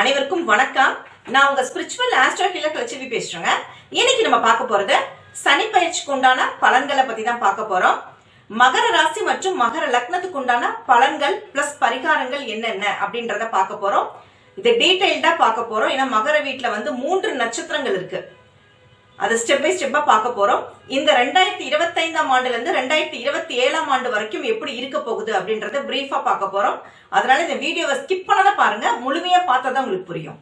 அனைவருக்கும் வணக்கம். நான் உங்க ஸ்பிரிச்சுவல் ஆஸ்ட்ரோ ஹீலர் லட்சுமி பேசுறேங்க. இன்னைக்கு நம்ம பார்க்க போறது சனி பயிற்சிக்கு உண்டான பலன்களை பத்தி தான் பார்க்க போறோம். மகர ராசி மற்றும் மகர லக்னத்துக்கு உண்டான பலன்கள் பிளஸ் பரிகாரங்கள் என்னென்ன அப்படின்றத பார்க்க போறோம். இது டீடைல்டா பார்க்க போறோம். ஏன்னா மகர வீட்டுல வந்து மூன்று நட்சத்திரங்கள் இருக்கு. அதை ஸ்டெப் பை ஸ்டெப்பா பார்க்க போறோம். இந்த ரெண்டாயிரத்தி இருபத்தைந்தாம் ஆண்டுல இருந்து ரெண்டாயிரத்தி இருபத்தி ஏழாம் ஆண்டு வரைக்கும் எப்படி இருக்க போகுது அப்படின்றத பிரீஃபா பார்க்க போறோம். அதனால இந்த வீடியோவை ஸ்கிப் பண்ணாத பாருங்க முழுமையா பார்த்தா தான் உங்களுக்கு புரியும்.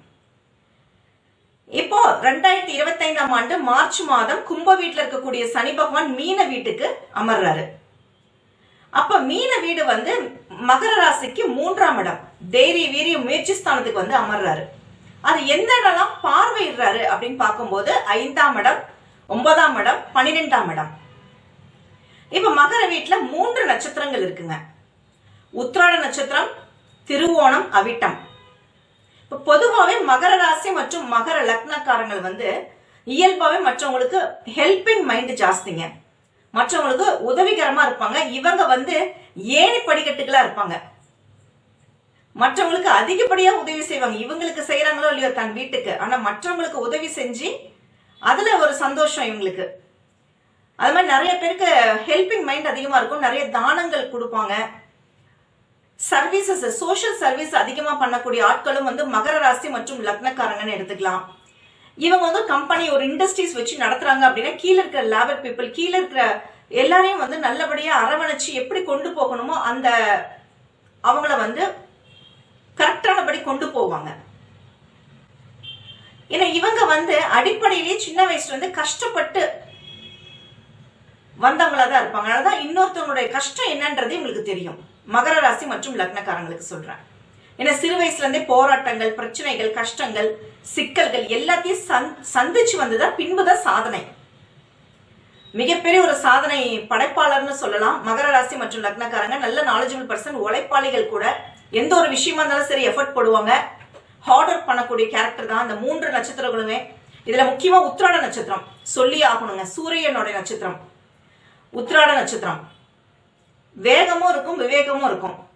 இப்போ ரெண்டாயிரத்தி இருபத்தைந்தாம் ஆண்டு மார்ச் மாதம் கும்ப வீட்டுல இருக்கக்கூடிய சனி பகவான் மீன வீட்டுக்கு அமர்றாரு. அப்ப மீன வீடு வந்து மகர ராசிக்கு மூன்றாம் இடம். தைரிய வீரிய முயற்சி ஸ்தானத்துக்கு வந்து அமர்றாரு. அது எந்த இடம்லாம் பார்வையிடுறாரு அப்படின்னு பார்க்கும்போது ஐந்தாம் இடம் ஒன்பதாம் இடம் பன்னிரெண்டாம் இடம். இப்ப மகர வீட்டுல மூன்று நட்சத்திரங்கள் இருக்குங்க. உத்திராட நட்சத்திரம் திருவோணம் அவிட்டம். இப்ப பொதுவாவே மகர ராசி மற்றும் மகர லக்னக்காரங்கள் வந்து இயல்பாவே மற்றவங்களுக்கு ஹெல்பிங் மைண்ட் ஜாஸ்திங்க. மற்றவங்களுக்கு உதவிகரமா இருப்பாங்க. இவங்க வந்து ஏணி படிக்கட்டுகளா இருப்பாங்க. மற்றவங்களுக்கு அதிகப்படியா உதவி செய்வாங்க. இவங்களுக்கு செய்யறாங்களோ இல்லையோ தன் வீட்டுக்கு. ஆனா மற்றவங்களுக்கு உதவி செஞ்சு அதுல ஒரு சந்தோஷம் இவங்களுக்கு. அது மாதிரி நிறைய பேருக்கு ஹெல்பிங் மைண்ட் அதிகமா இருக்கும். நிறைய தானங்கள் கொடுப்பாங்க. சர்வீசஸ் சோஷியல் சர்வீஸ் அதிகமா பண்ணக்கூடிய ஆட்களும் வந்து மகர ராசி மற்றும் லக்னக்காரங்கன்னு எடுத்துக்கலாம். இவங்க வந்து கம்பெனி ஒரு இண்டஸ்ட்ரீஸ் வச்சு நடத்துறாங்க அப்படின்னா கீழே இருக்கிற லேபர் பீப்புள் கீழே இருக்கிற எல்லாரையும் வந்து நல்லபடியா அரவணைச்சு எப்படி கொண்டு போகணுமோ அந்த அவங்கள வந்து கரெக்டானபடி கொண்டு போவாங்க. ஏன்னா இவங்க வந்து அடிப்படையிலேயே சின்ன வயசுல இருந்து கஷ்டப்பட்டு வந்தவங்களா தான் இருப்பாங்க. அதனாலதான் இன்னொருத்தவங்களுடைய கஷ்டம் என்னன்றது உங்களுக்கு தெரியும். மகர ராசி மற்றும் லக்னக்காரங்களுக்கு சொல்றேன். ஏன்னா சிறு வயசுல இருந்தே போராட்டங்கள் பிரச்சனைகள் கஷ்டங்கள் சிக்கல்கள் எல்லாத்தையும் சந்- சந்திச்சு வந்துதான் பின்புதான் சாதனை. மிகப்பெரிய ஒரு சாதனை படைப்பாளர்னு சொல்லலாம். மகர ராசி மற்றும் லக்னக்காரங்க நல்ல நாலேஜபிள் பர்சன் உழைப்பாளிகள் கூட எந்த ஒரு விஷயமா இருந்தாலும் சரி எஃபர்ட் போடுவாங்க. ஹார்ட் ஒர்க் பண்ணக்கூடிய கேரக்டர் தான் இந்த மூன்று நட்சத்திரங்களுமே. இதுல முக்கியமா உத்திராட நட்சத்திரம். சொல்லி ஆகணுங்க. சூரியனுடைய நட்சத்திரம். உத்திராட நட்சத்திரம். வேகமும் இருக்கும் விவேகமும் இருக்கும்.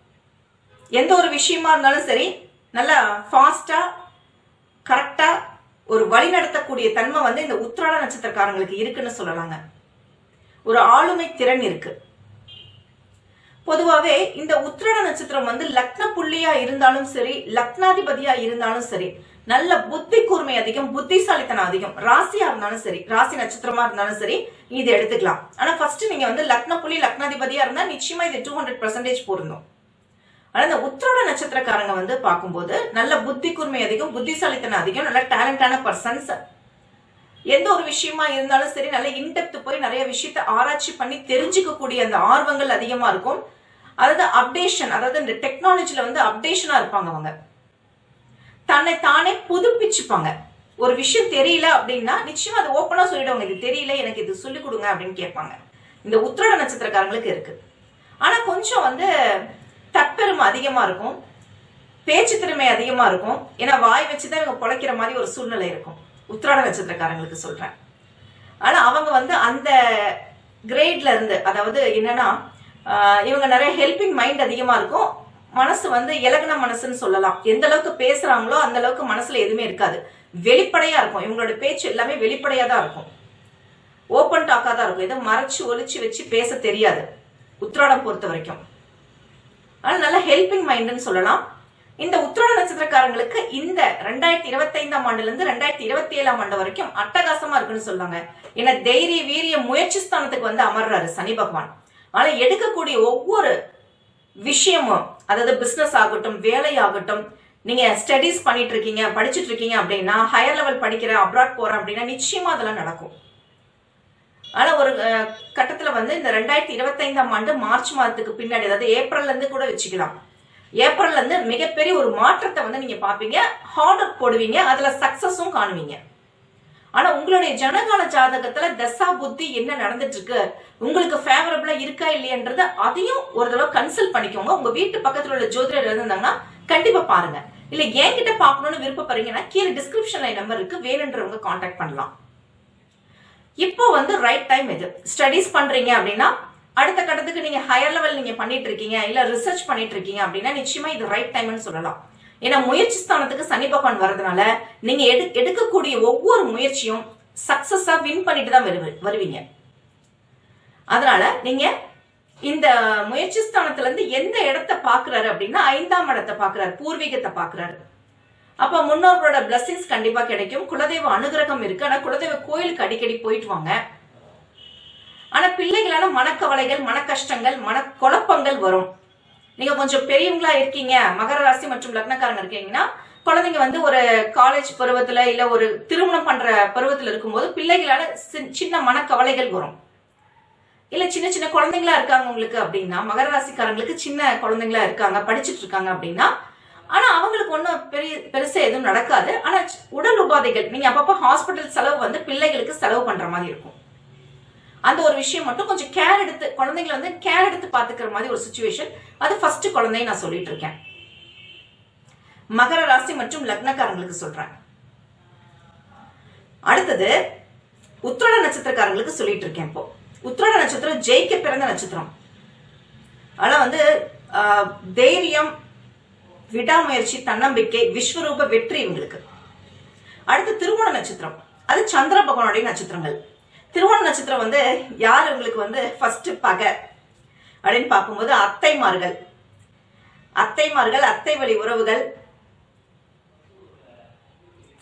எந்த ஒரு விஷயமா இருந்தாலும் சரி நல்லா ஃபாஸ்டா கரெக்டா ஒரு வழி நடத்தக்கூடிய தன்மை வந்து இந்த உத்திராட நட்சத்திரக்காரங்களுக்கு இருக்குன்னு சொல்லலாங்க. ஒரு ஆளுமை திறன் இருக்கு. பொதுவாகவே இந்த உத்திரட நட்சத்திரம் வந்து லக்ன புள்ளியா இருந்தாலும் சரி லக்னாதிபதியா இருந்தாலும் சரி நல்ல புத்தி கூர்மை அதிகம் புத்திசாலித்தனம் அதிகம் ராசியா இருந்தாலும் சரி ராசி நட்சத்திரமா இருந்தாலும் சரி இது எடுத்துக்கலாம். ஆனா ஃபர்ஸ்ட் நீங்க வந்து லக்ன புள்ளி லக்னாதிபதியா இருந்தா நிச்சயமா இது டூ ஹண்ட்ரட் பர்சன்டேஜ் பொருந்தும் ஆனா இந்த உத்திரோட நட்சத்திரக்காரங்க வந்து பார்க்கும்போது நல்ல புத்தி கூர்மை அதிகம் புத்திசாலித்தனம் அதிகம் நல்ல டேலண்டான பர்சன்ஸ் எந்த ஒரு விஷயமா இருந்தாலும் சரி நல்ல இன்டெப்த் போய் நிறைய விஷயத்த ஆராய்ச்சி பண்ணி தெரிஞ்சுக்கக்கூடிய அந்த ஆர்வங்கள் அதிகமா இருக்கும். அதாவது அப்டேஷன் அதாவது இந்த டெக்னாலஜியில் வந்து அப்டேஷனா இருப்பாங்க அவங்க. தன்னை தானே புதுப்பிச்சுப்பாங்க. ஒரு விஷயம் தெரியல அப்படின்னா நிச்சயமா அதை ஓப்பனா சொல்லிடுவாங்க. இது தெரியல எனக்கு இது சொல்லிக் கொடுங்க அப்படின்னு கேட்பாங்க. இந்த உத்திரட நட்சத்திரக்காரங்களுக்கு இருக்கு. ஆனா கொஞ்சம் வந்து தற்பெருமை அதிகமா இருக்கும். பேச்சு திறமை அதிகமா இருக்கும். ஏன்னா வாய் வச்சுதான் இவங்க பொழைக்கிற மாதிரி ஒரு சூழ்நிலை இருக்கும். உத்திராட நட்சத்திரக்காரங்களுக்கு சொல்றேன். ஆனா அவங்க வந்து அந்த கிரேட்ல இருந்து அதாவது என்னன்னா இவங்க நிறைய ஹெல்பிங் மைண்ட் அதிகமா இருக்கும். மனசு வந்து இலகுன மனசுன்னு சொல்லலாம். எந்த அளவுக்கு பேசுறாங்களோ அந்த அளவுக்கு மனசுல எதுவுமே இருக்காது. வெளிப்படையா இருக்கும். இவங்களோட பேச்சு எல்லாமே வெளிப்படையா தான் இருக்கும். ஓப்பன் டாக்கா தான் இருக்கும். எதுவும் மறைச்சு ஒழிச்சு வச்சு பேச தெரியாது. உத்திராடம் பொறுத்த வரைக்கும். ஆனால் நல்ல ஹெல்பிங் மைண்டுன்னு சொல்லலாம். இந்த உத்திராட நட்சத்திரக்காரங்களுக்கு இந்த ரெண்டாயிரத்தி இருபத்தைந்தாம் ஆண்டுல இருந்து ரெண்டாயிரத்தி இருபத்தி ஏழாம் ஆண்டு வரைக்கும் அட்டகாசமா இருக்குன்னு சொல்லாங்க ஏன்னா தைரிய வீரிய முயற்சி ஸ்தானத்துக்கு வந்து அமர்றாரு சனி பகவான். ஆனா எடுக்கக்கூடிய ஒவ்வொரு விஷயமும் அதாவது பிசினஸ் ஆகட்டும் வேலை ஆகட்டும் நீங்க ஸ்டடீஸ் பண்ணிட்டு இருக்கீங்க படிச்சுட்டு இருக்கீங்க அப்படின்னா ஹையர் லெவல் படிக்கிறேன் அப்ராட் போறேன் அப்படின்னா நிச்சயமா அதெல்லாம் நடக்கும். ஆனா ஒரு கட்டத்துல வந்து இந்த ரெண்டாயிரத்தி இருபத்தைந்தாம் ஆண்டு மார்ச் மாதத்துக்கு பின்னாடி அதாவது ஏப்ரல்ல இருந்து கூட வச்சுக்கலாம். ஏப்ரல்ல இருந்து மிகப்பெரிய ஒரு மாற்றத்தை வந்து நீங்க பாப்பீங்க ஹார்ட் ஒர்க் போடுவீங்க அதுல சக்சஸும் காணுவீங்க. ஆனா உங்களுடைய ஜனகால ஜாதகத்துல தசா புத்தி என்ன நடந்துட்டு இருக்கு உங்களுக்கு ஃபேவரபிளா இருக்கா இல்லையன்றத அதையும் ஒரு தடவை கன்சல்ட் பண்ணிக்கோங்க. உங்க வீட்டு பக்கத்துல உள்ள ஜோதிடர் இருந்தாங்கன்னா கண்டிப்பா பாருங்க. இல்ல என்கிட்ட பாக்கணும்னு விருப்பப்படுறீங்கன்னா கீழே டிஸ்கிரிப்ஷன்ல நம்பர் இருக்கு. வேணுன்றவங்க காண்டாக்ட் பண்ணலாம். இப்போ வந்து ரைட் டைம் இது. ஸ்டடீஸ் பண்றீங்க அப்படின்னா அடுத்த கட்டத்துக்கு நீங்க ஹையர் லெவல் நீங்க பண்ணிட்டு இருக்கீங்க இல்ல ரிசர்ச் பண்ணிட்டு இருக்கீங்க அப்படின்னா நிச்சயமா இது ரைட் டைம்னு சொல்லலாம். ஏன்னா முயற்சி ஸ்தானத்துக்கு சனி பகவான் வர்றதுனால நீங்க எடு எடுக்கக்கூடிய ஒவ்வொரு முயற்சியும் சக்சஸா வின் பண்ணிட்டு தான் வருவீங்க. அதனால நீங்க இந்த முயற்சி ஸ்தானத்துல இருந்து எந்த இடத்த பாக்குறாரு அப்படின்னா ஐந்தாம் இடத்தை பாக்குறாரு பூர்வீகத்தை பாக்குறாரு அப்ப முன்னோர்களோட பிளஸிங்ஸ் கண்டிப்பா கிடைக்கும். குலதெய்வ அனுகிரகம் இருக்கு. ஆனா குலதெய்வ கோயிலுக்கு அடிக்கடி போயிட்டு வாங்க. ஆனா பிள்ளைகளால மனக்கவலைகள் மன கஷ்டங்கள் மன குழப்பங்கள் வரும். நீங்க கொஞ்சம் பெரியவங்களா இருக்கீங்க மகர ராசி மற்றும் லக்னக்காரங்க இருக்கீங்கன்னா குழந்தைங்க வந்து ஒரு காலேஜ் பருவத்துல இல்ல ஒரு திருமணம் பண்ற பருவத்துல இருக்கும்போது பிள்ளைகளால சி- சின்ன மனக்கவலைகள் வரும். இல்ல சின்ன சின்ன குழந்தைங்களா இருக்காங்க உங்களுக்கு அப்படின்னா மகர ராசிக்காரங்களுக்கு சின்ன குழந்தைங்களா இருக்காங்க படிச்சிட்டு இருக்காங்க அப்படின்னா ஆனா அவங்களுக்கு ஒன்றும் பெரிய பெருசா எதுவும் நடக்காது. ஆனா உடல் உபாதைகள் நீங்க அப்பப்போ ஹாஸ்பிட்டல் செலவு வந்து பிள்ளைகளுக்கு செலவு பண்ற மாதிரி இருக்கும். அந்த ஒரு விஷயம் மட்டும் கொஞ்சம் கேர் எடுத்து குழந்தைங்களை வந்து கேர் எடுத்து பாத்துக்கிற மாதிரி ஒரு சுச்சுவேஷன் அது ஃபர்ஸ்ட் குழந்தைய நான் சொல்லிட்டு இருக்கேன். மகர ராசி மற்றும் லக்னக்காரங்களுக்கு சொல்றேன். அடுத்தது உத்திரட நட்சத்திரக்காரங்களுக்கு சொல்லிட்டு இருக்கேன் இப்போ. உத்திரட நட்சத்திரம் ஜெயிக்க பிறந்த நட்சத்திரம். ஆனா வந்து தைரியம் விடாமுயற்சி தன்னம்பிக்கை விஸ்வரூப வெற்றி இவங்களுக்கு. அடுத்து திருவோண நட்சத்திரம். அது சந்திர பகவானுடைய நட்சத்திரங்கள். திருவோண நட்சத்திரம் வந்து யார் உங்களுக்கு வந்து ஃபர்ஸ்ட் பகை அப்படின்னு பார்க்கும்போது அத்தைமார்கள். அத்தைமார்கள் அத்தை வழி உறவுகள்.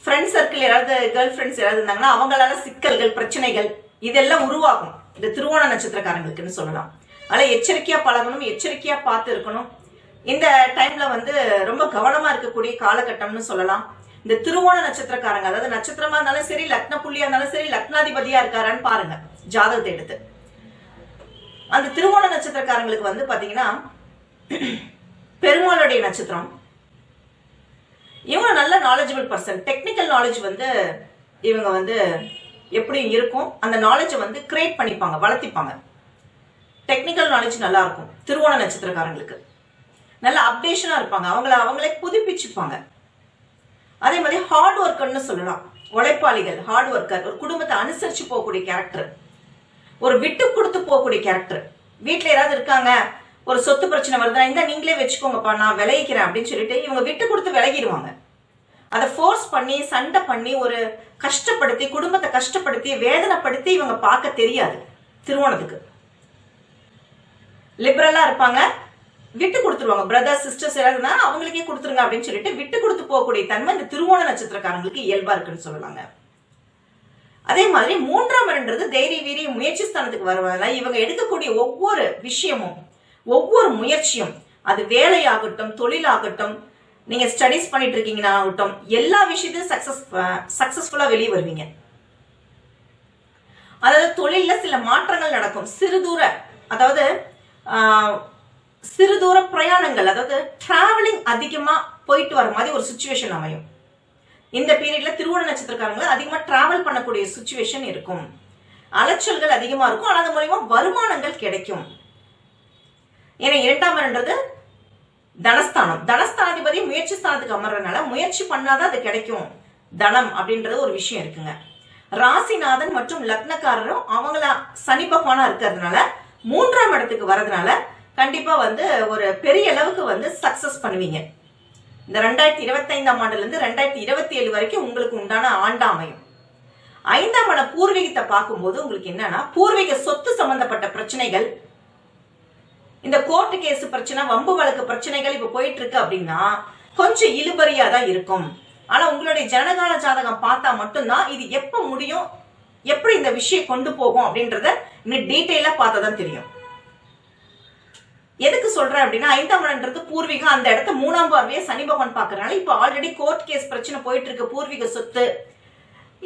ஃப்ரெண்ட் சர்க்கிள் யாராவது கேர்ள் ஃப்ரெண்ட்ஸ் யாராவது இருந்தாங்கன்னா அவங்களால சிக்கல்கள் பிரச்சனைகள் இதெல்லாம் உருவாகும். இந்த திருவோண நட்சத்திரக்காரங்களுக்குன்னு சொல்லலாம். அதனால எச்சரிக்கையா பழகணும் எச்சரிக்கையா பார்த்து இருக்கணும். இந்த டைம்ல வந்து ரொம்ப கவனமா இருக்கக்கூடிய காலகட்டம்னு சொல்லலாம். இந்த திருவோண நட்சத்திரக்காரங்க அதாவது நட்சத்திரமா இருந்தாலும் சரி லக்ன புள்ளியா இருந்தாலும் சரி லக்னாதிபதியா இருக்காரான்னு பாருங்க ஜாதகத்தை எடுத்து. அந்த திருவோண நட்சத்திரக்காரங்களுக்கு வந்து பாத்தீங்கன்னா பெருமாளுடைய நட்சத்திரம். இவங்க நல்ல நாலேஜபிள் பர்சன் டெக்னிக்கல் நாலேஜ் வந்து இவங்க வந்து எப்படி இருக்கும் அந்த நாலேஜை வந்து கிரியேட் பண்ணிப்பாங்க வளர்த்திப்பாங்க. டெக்னிக்கல் நாலேஜ் நல்லா இருக்கும் திருவோண நட்சத்திரக்காரங்களுக்கு. நல்ல அப்டேஷனா இருப்பாங்க அவங்கள அவங்களே புதுப்பிச்சுப்பாங்க. அதே மாதிரி ஹார்ட் ஒர்க்கர்னு சொல்லலாம். உழைப்பாளிகள் ஹார்ட் ஒர்க்கர் ஒரு குடும்பத்தை அனுசரிச்சு போகக்கூடிய கேரக்டர் ஒரு விட்டு கொடுத்து போகக்கூடிய கேரக்டர் வீட்டில் யாராவது இருக்காங்க ஒரு சொத்து பிரச்சனை வருதுன்னா இந்த நீங்களே வச்சுக்கோங்கப்பா நான் விளையிக்கிறேன் அப்படின்னு சொல்லிட்டு இவங்க விட்டு கொடுத்து விலகிடுவாங்க. அதை ஃபோர்ஸ் பண்ணி சண்டை பண்ணி ஒரு கஷ்டப்படுத்தி குடும்பத்தை கஷ்டப்படுத்தி வேதனைப்படுத்தி இவங்க பார்க்க தெரியாது திருவோணத்துக்கு. லிபரலா இருப்பாங்க. விட்டு கொடுத்துருவாங்க. பிரதர்ஸ் சிஸ்டர்ஸ் யாராவதுனா அவங்களுக்கே கொடுத்துருங்க அப்படின்னு சொல்லிட்டு விட்டு கொடுத்து போகக்கூடிய தன்மை இந்த திருவோண நட்சத்திரக்காரங்களுக்கு இயல்பா இருக்குன்னு சொல்லலாங்க அதே மாதிரி மூன்றாம் இடம்ன்றது தைரிய வீரிய முயற்சி ஸ்தானத்துக்கு வருவதால இவங்க எடுக்கக்கூடிய ஒவ்வொரு விஷயமும் ஒவ்வொரு முயற்சியும் அது வேலையாகட்டும் தொழிலாகட்டும் நீங்க ஸ்டடிஸ் பண்ணிட்டு இருக்கீங்கன்னா ஆகட்டும் எல்லா விஷயத்தையும் சக்சஸ் சக்சஸ்ஃபுல்லா வெளியே வருவீங்க. அதாவது தொழில்ல சில மாற்றங்கள் நடக்கும். சிறு தூர அதாவது சிறு தூர பிரயாணங்கள் அதாவது டிராவலிங் அதிகமா போயிட்டு வர மாதிரி ஒரு சுச்சுவேஷன் அமையும். இந்த பீரியட்ல திருவோண நட்சத்திரக்காரங்களை அதிகமா டிராவல் பண்ணக்கூடிய சுச்சுவேஷன் இருக்கும். அலைச்சல்கள் அதிகமா இருக்கும். ஆனா அது மூலயமா வருமானங்கள் கிடைக்கும். ஏன்னா இரண்டாம் இடம்ன்றது தனஸ்தானம். தனஸ்தானாதிபதி முயற்சி ஸ்தானத்துக்கு அமர்றதுனால முயற்சி பண்ணாதான் அது கிடைக்கும். தனம் அப்படின்றது ஒரு விஷயம் இருக்குங்க. ராசிநாதன் மற்றும் லக்னக்காரரும் அவங்கள சனி பகவானா இருக்கிறதுனால மூன்றாம் இடத்துக்கு வரதுனால கண்டிப்பாக வந்து ஒரு பெரிய அளவுக்கு வந்து சக்ஸஸ் பண்ணுவீங்க. இந்த ரெண்டாயிரத்தி இருபத்தைந்தாம் ஆண்டுலேருந்து ரெண்டாயிரத்தி இருபத்தி ஏழு வரைக்கும் உங்களுக்கு உண்டான ஆண்டாமையும் ஐந்தாம் ஆண்டு பூர்வீகத்தை பார்க்கும்போது உங்களுக்கு என்னன்னா பூர்வீக சொத்து சம்பந்தப்பட்ட பிரச்சனைகள் இந்த கோர்ட்டு கேஸ் பிரச்சனை வம்பு வழக்கு பிரச்சனைகள் இப்போ போயிட்டு இருக்கு அப்படின்னா கொஞ்சம் இழுபறியா தான் இருக்கும். ஆனா உங்களுடைய ஜனகால ஜாதகம் பார்த்தா மட்டும்தான் இது எப்ப முடியும் எப்படி இந்த விஷயம் கொண்டு போகும் அப்படின்றத இன்னும் டீட்டெயிலா பார்த்தா தான் தெரியும். எதுக்கு சொல்றேன் அப்படின்னா ஐந்தாம் இடம்ன்றது பூர்வீகம். அந்த இடத்த மூணாம் பார்வையை சனி பகவான் பாக்குறதுனால இப்ப ஆல்ரெடி கோர்ட் கேஸ் பிரச்சனை போயிட்டு இருக்கு பூர்வீக சொத்து.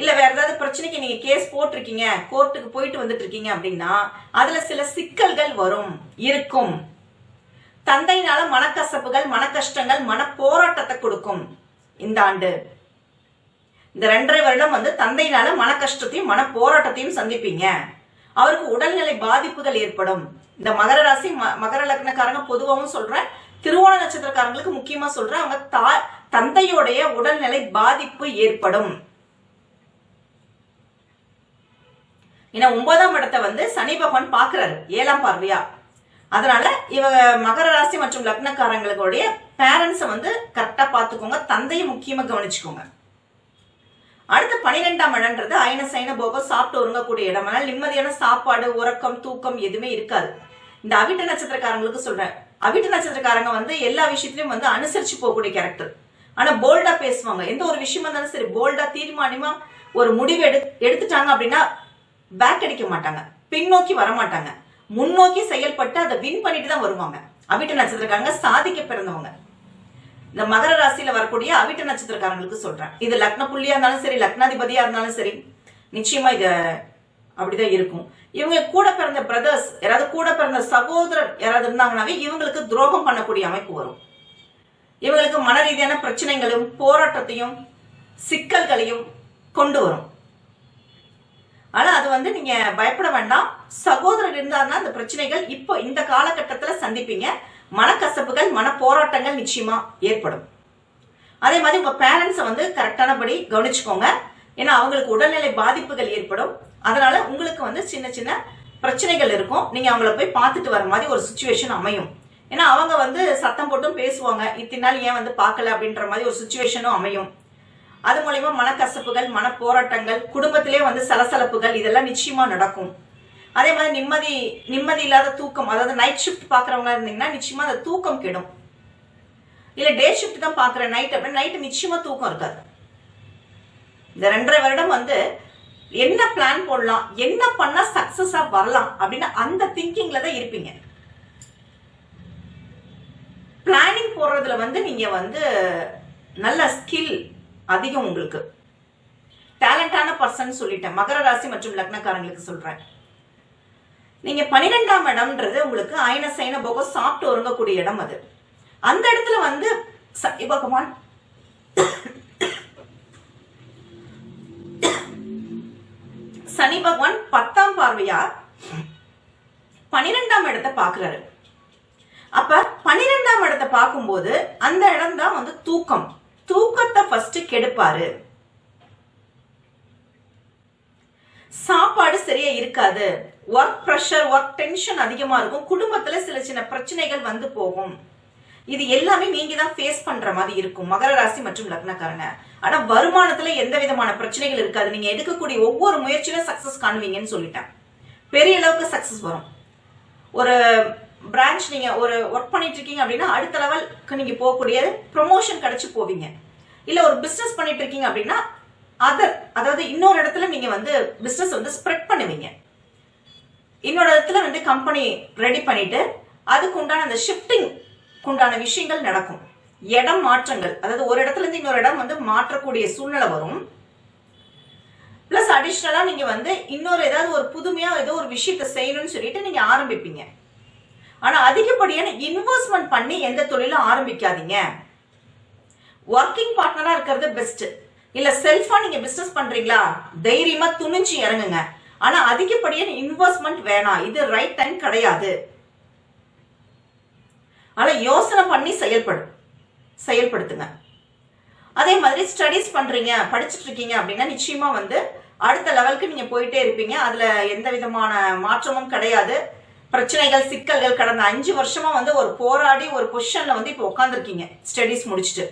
இல்ல வேற ஏதாவது பிரச்சனைக்கு நீங்க கேஸ் போட்டிருக்கீங்க கோர்ட்டுக்கு போயிட்டு வந்துட்டு இருக்கீங்க அப்படின்னா அதுல சில சிக்கல்கள் வரும் இருக்கும். தந்தையினால மனக்கசப்புகள் மன கஷ்டங்கள் மன போராட்டத்தை கொடுக்கும் இந்த ஆண்டு. இந்த ரெண்டரை வருடம் வந்து தந்தையினால மன கஷ்டத்தையும் மன போராட்டத்தையும் சந்திப்பீங்க. அவருக்கு உடல்நிலை பாதிப்புகள் ஏற்படும். இந்த மகர ராசி ம- மகர லக்னக்காரங்க பொதுவாகவும் சொல்றேன். திருவோண நட்சத்திரக்காரங்களுக்கு முக்கியமா சொல்றேன். அவங்க தா தந்தையோடைய உடல்நிலை பாதிப்பு ஏற்படும். ஏன்னா ஒன்பதாம் இடத்தை வந்து சனி பகவான் பாக்குறாரு ஏழாம் பார்வையா. அதனால இவங்க மகர ராசி மற்றும் லக்னக்காரங்களுடைய பேரண்ட்ஸை வந்து கரெக்டா பார்த்துக்கோங்க. தந்தையை முக்கியமா கவனிச்சுக்கோங்க. அடுத்து பனிரெண்டாம் இடம்ன்றது அயன சைன போக சாப்பிட்டு உறங்கக்கூடிய இடம். ஆனால் நிம்மதியான சாப்பாடு உறக்கம் தூக்கம் எதுவுமே இருக்காது. இந்த அவிட்ட நட்சத்திரக்காரங்களுக்கு சொல்றேன். அவிட்ட நட்சத்திரக்காரங்க வந்து எல்லா விஷயத்திலயும் வந்து அனுசரிச்சு போகக்கூடிய கேரக்டர் ஆனா போல்டா பேசுவாங்க. எந்த ஒரு விஷயமா இருந்தாலும் சரி போல்டா தீர்மானமா ஒரு முடிவு எடு எடுத்துட்டாங்க அப்படின்னா பேக் அடிக்க மாட்டாங்க. பின்னோக்கி வர மாட்டாங்க முன்னோக்கி செயல்பட்டு அதை வின் பண்ணிட்டு தான் வருவாங்க. அவிட்ட நட்சத்திரக்காரங்க சாதிக்க பிறந்தவங்க. இந்த மகர ராசியில வரக்கூடிய அவிட்ட நட்சத்திரக்காரங்களுக்கு சொல்றேன். இது லக்ன புள்ளியா இருந்தாலும் சரி லக்னாதிபதியா இருந்தாலும் சரி நிச்சயமா இது அப்படிதான் இருக்கும். இவங்க கூட பிறந்த பிரதர்ஸ் யாராவது கூட பிறந்த சகோதரர் யாராவது இருந்தாங்கனாவே இவங்களுக்கு துரோகம் பண்ணக்கூடிய அமைப்பு வரும். இவங்களுக்கு மன ரீதியான பிரச்சனைகளும் போராட்டத்தையும் சிக்கல்களையும் கொண்டு வரும். ஆனா அது வந்து நீங்க பயப்பட வேண்டாம். சகோதரர் இருந்தாருன்னா அந்த பிரச்சனைகள் இப்போ இந்த காலகட்டத்துல சந்திப்பீங்க. மனக்கசப்புகள் மன போராட்டங்கள் நிச்சயமா ஏற்படும். அதே மாதிரி உங்க பேரண்ட்ஸை வந்து கரெக்டானபடி கவனிச்சுக்கோங்க. ஏன்னா அவங்களுக்கு உடல்நிலை பாதிப்புகள் ஏற்படும். அதனால உங்களுக்கு வந்து சின்ன சின்ன பிரச்சனைகள் இருக்கும். நீங்க அவங்கள போய் பார்த்துட்டு வர மாதிரி ஒரு சுச்சுவேஷன் அமையும். ஏன்னா அவங்க வந்து சத்தம் போட்டும் பேசுவாங்க. இத்தனை நாள் ஏன் வந்து பார்க்கல அப்படின்ற மாதிரி ஒரு சுச்சுவேஷனும் அமையும். அது மூலயமா மனக்கசப்புகள் மனப்போராட்டங்கள் குடும்பத்திலே வந்து சலசலப்புகள் இதெல்லாம் நிச்சயமா நடக்கும். அதே மாதிரி நிம்மதி நிம்மதி இல்லாத தூக்கம் அதாவது நைட் ஷிஃப்ட் பாக்குறவங்களா இருந்தீங்கன்னா நிச்சயமா அந்த தூக்கம் கெடும். இல்ல டே ஷிஃப்ட் தான் பாக்குற நைட் அப்படின்னா நைட்டு நிச்சயமா தூக்கம் இருக்காது. இந்த ரெண்டரை வருடம் வந்து என்ன பிளான் போடலாம் என்ன பண்ணா சக்சஸா வரலாம் அப்படின்னு அந்த திங்கிங்ல தான் இருப்பீங்க. பிளானிங் போடுறதுல வந்து நீங்க வந்து நல்ல ஸ்கில் அதிகம் உங்களுக்கு. டேலண்டான பர்சன் சொல்லிட்டேன். மகர ராசி மற்றும் லக்னக்காரங்களுக்கு சொல்றேன். நீங்க பனிரெண்டாம் இடம்ன்றது உங்களுக்கு அயன சைன போக சாப்பிட்டு உறங்கக்கூடிய இடம் அது. அந்த இடத்துல வந்து சனி பகவான் சனி பகவான் பத்தாம் பார்வையா பனிரெண்டாம் இடத்தை பாக்குறாரு அப்ப பனிரெண்டாம் இடத்தை பார்க்கும்போது அந்த இடம் தான் வந்து தூக்கம். தூக்கத்தை ஃபர்ஸ்ட் கெடுப்பாரு. சாப்பாடு சரியா இருக்காது. ஒர்க் ப்ரெஷர் ஒர்க் டென்ஷன் அதிகமா இருக்கும். குடும்பத்துல சில சின்ன பிரச்சனைகள் வந்து போகும். இது எல்லாமே நீங்க தான் ஃபேஸ் பண்ற மாதிரி இருக்கும். மகர ராசி மற்றும் லக்னக்காரங்க. ஆனா வருமானத்துல எந்த விதமான பிரச்சனைகள் இருக்காது. நீங்க எடுக்கக்கூடிய ஒவ்வொரு முயற்சியிலும் சக்சஸ் காணுவீங்கன்னு சொல்லிட்டேன். பெரிய அளவுக்கு சக்சஸ் வரும். ஒரு பிரான்ச் நீங்க ஒரு ஒர்க் பண்ணிட்டு இருக்கீங்க அப்படின்னா அடுத்த லெவலுக்கு நீங்க போகக்கூடிய ப்ரொமோஷன் கிடைச்சு போவீங்க. இல்ல ஒரு பிசினஸ் பண்ணிட்டு இருக்கீங்க அப்படின்னா அதர் அதாவது இன்னொரு இடத்துல நீங்க வந்து பிசினஸ் வந்து ஸ்ப்ரெட் பண்ணுவீங்க. இன்னொரு இடத்துல வந்து கம்பெனி ரெடி பண்ணிட்டு அதுக்கு உண்டான அந்த ஷிஃப்டிங் உண்டான விஷயங்கள் நடக்கும். இடம் மாற்றங்கள் அதாவது ஒரு இடத்துல இருந்து இன்னொரு இடம் வந்து மாற்றக்கூடிய சூழ்நிலை வரும். பிளஸ் அடிஷ்னலா நீங்க வந்து இன்னொரு ஏதாவது ஒரு புதுமையா ஏதோ ஒரு விஷயத்த செய்யணும்னு சொல்லிட்டு நீங்க ஆரம்பிப்பீங்க. ஆனா அதிகப்படியான இன்வெஸ்ட்மெண்ட் பண்ணி எந்த தொழிலும் ஆரம்பிக்காதீங்க. ஒர்க்கிங் பார்ட்னரா இருக்கிறது பெஸ்ட் இல்ல செல்ஃபா நீங்க பிசினஸ் பண்றீங்களா? தைரியமா துணிஞ்சு இறங்குங்க. ஆனா அதிகப்படியான இன்வெஸ்ட்மெண்ட் வேணாம். இது ரைட் டைம் கிடையாது. ஆனா யோசனை பண்ணி செயல்படு செயல்படுத்துங்க. அதே மாதிரி ஸ்டடீஸ் பண்றீங்க படிச்சுட்டு இருக்கீங்க அப்படின்னா நிச்சயமா வந்து அடுத்த லெவலுக்கு நீங்க போயிட்டே இருப்பீங்க. அதுல எந்த விதமான மாற்றமும் கிடையாது. பிரச்சனைகள் சிக்கல்கள் கடந்த அஞ்சு வருஷமா வந்து ஒரு போராடி ஒரு பொசிஷன்ல வந்து இப்போ உட்காந்துருக்கீங்க ஸ்டடீஸ் முடிச்சுட்டு.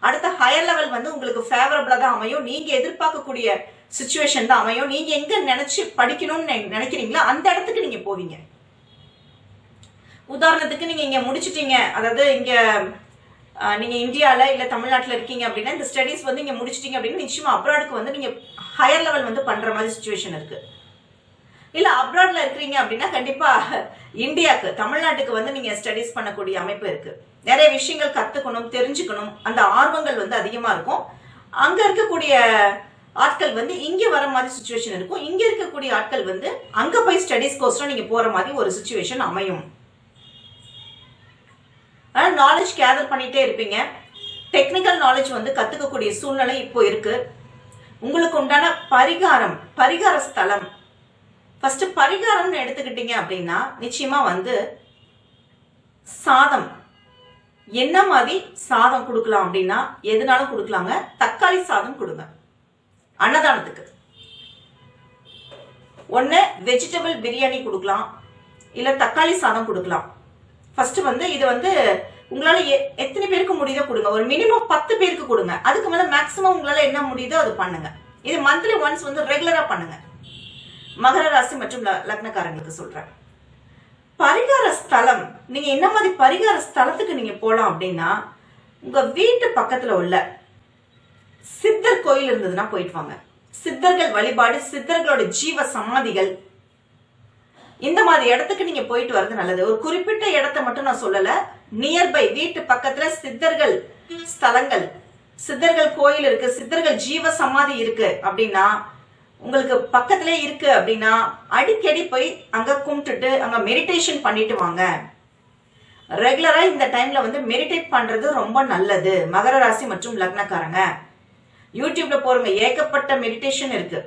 அடுத்த ஹையர் லெவல் வந்து உங்களுக்கு ஃபேவரபிளா தான் அமையும். நீங்க எதிர்பார்க்கக்கூடிய சுச்சுவேஷன் தான் அமையும். நீங்க எங்க நினைச்சு படிக்கணும்னு நெ- நினைக்கிறீங்களோ அந்த இடத்துக்கு நீங்க போவீங்க. உதாரணத்துக்கு நீங்க இங்க முடிச்சிட்டீங்க. அதாவது இங்க நீங்க இந்தியால இல்ல தமிழ்நாட்டுல இருக்கீங்க அப்படின்னா இந்த ஸ்டடீஸ் வந்து இங்கே முடிச்சிட்டீங்க அப்படின்னா நிச்சயமா அப்ராடுக்கு வந்து நீங்க ஹையர் லெவல் வந்து பண்ற மாதிரி சுச்சுவேஷன் இருக்கு. இல்ல அப்ராட்ல இருக்கிறீங்க அப்படின்னா கண்டிப்பா இந்தியாவுக்கு தமிழ்நாட்டுக்கு வந்து நீங்க ஸ்டடீஸ் பண்ணக்கூடிய அமைப்பு இருக்கு. நிறைய விஷயங்கள் கத்துக்கணும் தெரிஞ்சுக்கணும். அந்த ஆர்வங்கள் வந்து அதிகமா இருக்கும். அங்க இருக்கக்கூடிய ஆட்கள் வந்து இங்க வர மாதிரி சுச்சுவேஷன் இருக்கும். இங்க இருக்கக்கூடிய ஆட்கள் வந்து அங்க போய் ஸ்டடிஸ் கோர்ஸ்ல நீங்க போற மாதிரி ஒரு சுச்சுவேஷன் அமையும். ஆனா நாலேஜ் கேதர் பண்ணிட்டே இருப்பீங்க. டெக்னிக்கல் நாலேஜ் வந்து கத்துக்கக்கூடிய சூழ்நிலை இப்போ இருக்கு. உங்களுக்கு உண்டான பரிகாரம் பரிகார ஸ்தலம் ஃபர்ஸ்ட் பரிகாரம்னு எடுத்துக்கிட்டீங்க அப்படின்னா நிச்சயமா வந்து சாதம். என்ன மாதிரி சாதம் கொடுக்கலாம் அப்படின்னா எதுனாலும் கொடுக்கலாங்க. தக்காளி சாதம் கொடுங்க. அன்னதானத்துக்கு. ஒன்று வெஜிடபிள் பிரியாணி கொடுக்கலாம். இல்லை தக்காளி சாதம் கொடுக்கலாம். ஃபர்ஸ்ட் வந்து இது வந்து உங்களால எ- எத்தனை பேருக்கு முடியுதோ கொடுங்க. ஒரு மினிமம் பத்து பேருக்கு கொடுங்க. அதுக்கு மேல மேக்ஸிமம் உங்களால என்ன முடியுதோ அது பண்ணுங்க. இது மந்த்லி ஒன்ஸ் வந்து ரெகுலரா பண்ணுங்க. மகர ராசி மற்றும் லக்னக்காரங்களுக்கு சொல்றேன். பரிகார ஸ்தலம் நீங்க என்ன மாதிரி பரிகார ஸ்தலத்துக்கு நீங்க போலாம் அப்படின்னா உங்க வீட்டு பக்கத்துல உள்ள சித்தர் கோயில் இருந்ததுன்னா போயிட்டு வாங்க. சித்தர்கள் வழிபாடு சித்தர்களோட ஜீவ சமாதிகள். இந்த மாதிரி இடத்துக்கு நீங்க போயிட்டு வர்றது நல்லது. ஒரு குறிப்பிட்ட இடத்த மட்டும் நான் சொல்லல நியர்பை வீட்டு பக்கத்துல சித்தர்கள் ஸ்தலங்கள். சித்தர்கள் கோயில் இருக்கு சித்தர்கள் ஜீவ சமாதி இருக்கு அப்படின்னா உங்களுக்கு பக்கத்திலே இருக்கு அப்படின்னா அடிக்கடி போய் அங்க கும்பிட்டுட்டு அங்க மெடிடேஷன் பண்ணிட்டு வாங்க. ரெகுலரா இந்த டைம்ல வந்து மெடிடேட் பண்றது ரொம்ப நல்லது. மகர ராசி மற்றும் லக்னக்காரங்க. யூடியூப்ல போறவங்க ஏகப்பட்ட மெடிடேஷன் இருக்கு.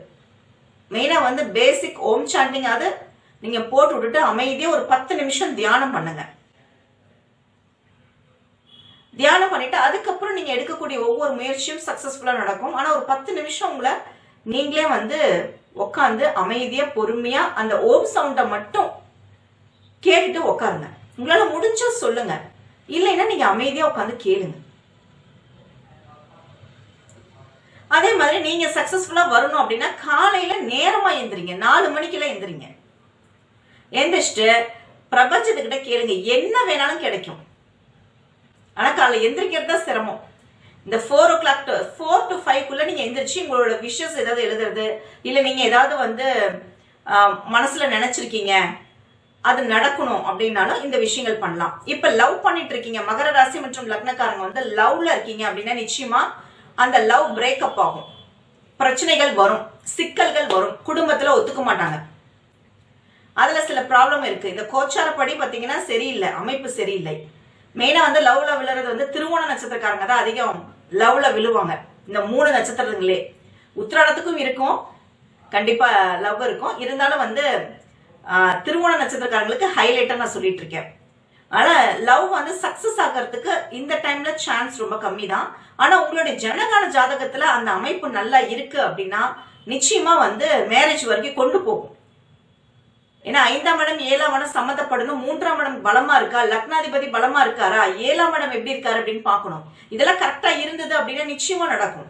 மெயினா வந்து பேசிக் ஓம் சாண்டிங் அது நீங்க போட்டு விட்டுட்டு அமைதியா ஒரு பத்து நிமிஷம் தியானம் பண்ணுங்க. தியானம் பண்ணிட்டு அதுக்கப்புறம் நீங்க எடுக்கக்கூடிய ஒவ்வொரு முயற்சியும் சக்சஸ்ஃபுல்லா நடக்கும். ஆனா ஒரு பத்து நிமிஷம் உங்களை நீங்களே வந்து உட்காந்து அமைதியா பொறுமையா அந்த ஓம் சவுண்டை மட்டும் கேட்டுட்டு உட்காருங்க உங்களால முடிஞ்ச சொல்லுங்க. இல்லைன்னா நீங்க அமைதியா உட்காந்து கேளுங்க. அதே மாதிரி நீங்க சக்சஸ்ஃபுல்லா வரணும் அப்படின்னா காலையில நேரமா எந்திரிங்க. நாலு மணிக்கெல்லாம் எந்திரிங்க. எந்திரிச்சிட்டு பிரபஞ்சத்துக்கிட்ட கேளுங்க. என்ன வேணாலும் கிடைக்கும். ஆனா காலைல எந்திரிக்கிறது தான் சிரமம். இந்த four o'clock to four to ஃபைவ்க்குள்ளே நீங்கள் எந்திரிச்சு உங்களோட விஷஸ் ஏதாவது எழுதுறது இல்லை நீங்கள் ஏதாவது வந்து மனசில் நினச்சிருக்கீங்க அது நடக்கணும் அப்படின்னாலும் இந்த விஷயங்கள் பண்ணலாம். இப்போ லவ் பண்ணிட்டு இருக்கீங்க மகர ராசி மற்றும் லக்னக்காரங்க வந்து லவ்ல இருக்கீங்க அப்படின்னா நிச்சயமா அந்த லவ் பிரேக்கப் ஆகும். பிரச்சனைகள் வரும் சிக்கல்கள் வரும் குடும்பத்தில் ஒத்துக்க மாட்டாங்க. அதுல சில ப்ராப்ளம் இருக்கு. இந்த கோச்சாரப்படி பார்த்தீங்கன்னா சரியில்லை அமைப்பு சரியில்லை. மெயினாக வந்து லவ்ல விழுறது வந்து திருவோண நட்சத்திரக்காரங்க தான் அதிகம். லவ்ல விழுவாங்க. இந்த மூணு நட்சத்திரங்களே. உத்திராடத்துக்கும் இருக்கும். கண்டிப்பா லவ் இருக்கும். இருந்தாலும் வந்து திருமண திருவோண நட்சத்திரக்காரங்களுக்கு ஹைலைட்டா நான் சொல்லிட்டு இருக்கேன். ஆனா லவ் வந்து சக்சஸ் ஆகிறதுக்கு இந்த டைம்ல சான்ஸ் ரொம்ப கம்மி தான் ஆனா உங்களுடைய ஜனகால ஜாதகத்துல அந்த அமைப்பு நல்லா இருக்கு அப்படின்னா நிச்சயமா வந்து மேரேஜ் வரைக்கும் கொண்டு போகும். ஏன்னா ஐந்தாம் இடம் ஏழாம் இடம் சம்மந்தப்படணும். மூன்றாம் இடம் பலமா இருக்கா? லக்னாதிபதி பலமா இருக்காரா? ஏழாம் இடம் எப்படி இருக்காரு அப்படின்னு பார்க்கணும். இதெல்லாம் கரெக்டா இருந்தது அப்படின்னா நிச்சயமா நடக்கும்.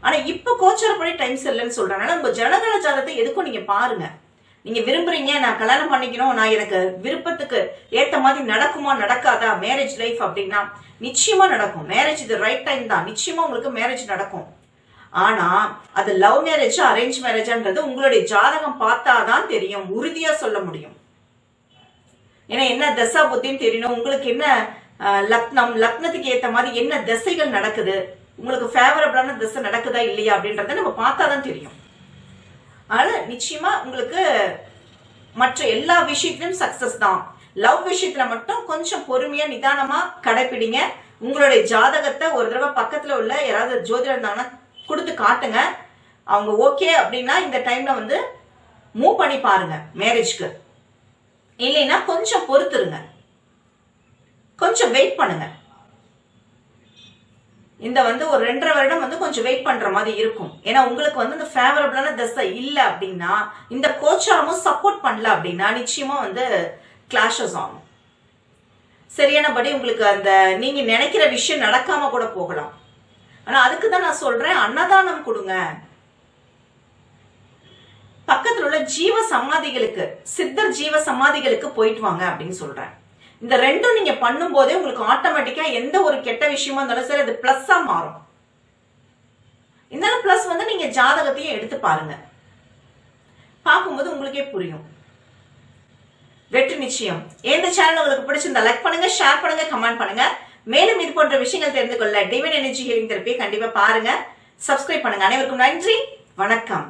ஆனா இப்ப கோச்சாரப்படி டைம் சரியில்லைன்னு சொல்றாங்க. உங்க ஜனகல ஜாதத்தை எதுக்கும் நீங்க பாருங்க. நீங்க விரும்புறீங்க நான் கல்யாணம் பண்ணிக்கணும் நான் எனக்கு விருப்பத்துக்கு ஏத்த மாதிரி நடக்குமா நடக்காதா? மேரேஜ் லைஃப் அப்படின்னா நிச்சயமா நடக்கும். மேரேஜ் இது ரைட் டைம் தான். நிச்சயமா உங்களுக்கு மேரேஜ் நடக்கும். ஆனா அது லவ் மேரேஜ் அரேஞ்ச் மேரேஜான்றது உங்களுடைய ஜாதகம் பார்த்தாதான் தெரியும். உறுதியா சொல்ல முடியும். ஏன்னா என்ன தசா புத்தின்னு தெரியணும். உங்களுக்கு என்ன லக்னம் லக்னத்துக்கு ஏத்த மாதிரி என்ன திசைகள் நடக்குது? உங்களுக்கு ஃபேவரபிளான திசை நடக்குதா இல்லையா அப்படின்றத நம்ம பார்த்தாதான் தெரியும். அதனால நிச்சயமா உங்களுக்கு மற்ற எல்லா விஷயத்திலும் சக்சஸ் தான். லவ் விஷயத்துல மட்டும் கொஞ்சம் பொறுமையா நிதானமா கடைப்பிடிங்க. உங்களுடைய ஜாதகத்தை ஒரு தடவை பக்கத்துல உள்ள யாராவது ஜோதிடர் இருந்தாங்கன்னா கொடுத்து காட்டுங்க. அவங்க ஓகே அப்படின்னா இந்த டைம்ல வந்து மூவ் பண்ணி பாருங்க மேரேஜ்க்கு இல்லைன்னா கொஞ்சம் பொறுத்துருங்க. கொஞ்சம் வெயிட் பண்ணுங்க. இந்த வந்து ஒரு ரெண்டரை வருடம் வந்து கொஞ்சம் வெயிட் பண்ற மாதிரி இருக்கும். ஏன்னா உங்களுக்கு வந்து இந்த ஃபேவரபிளான திசை இல்ல அப்படின்னா இந்த கோச்சாரமும் சப்போர்ட் பண்ணல அப்படின்னா நிச்சயமா வந்து கிளாஷஸ் ஆகும். சரியானபடி உங்களுக்கு அந்த நீங்க நினைக்கிற விஷயம் நடக்காம கூட போகலாம். ஆனா அதுக்கு தான் நான் சொல்றேன் அன்னதானம் கொடுங்க. பக்கத்துல உள்ள ஜீவ சமாதிகளுக்கு சித்தர் ஜீவ சமாதிகளுக்கு போயிட்டு வாங்க அப்படின்னு சொல்றேன். இந்த ரெண்டும் நீங்க பண்ணும்போதே உங்களுக்கு ஆட்டோமேட்டிக்கா எந்த ஒரு கெட்ட விஷயமா இருந்தாலும் சரி அது பிளஸ்ஸா மாறும். இருந்தாலும் பிளஸ் வந்து நீங்க ஜாதகத்தையும் எடுத்து பாருங்க. பார்க்கும்போது உங்களுக்கே புரியும். வெற்றி நிச்சயம். எந்த சேனல் உங்களுக்கு பிடிச்சிருந்தா லைக் பண்ணுங்க ஷேர் பண்ணுங்க கமெண்ட் பண்ணுங்க. மேலும் இது போன்ற விஷயங்கள் தெரிந்து கொள்ள டிவைன் எனர்ஜி ஹீலிங் தெரப்பியை கண்டிப்பா பாருங்க. சப்ஸ்கிரைப் பண்ணுங்க. அனைவருக்கும் நன்றி. வணக்கம்.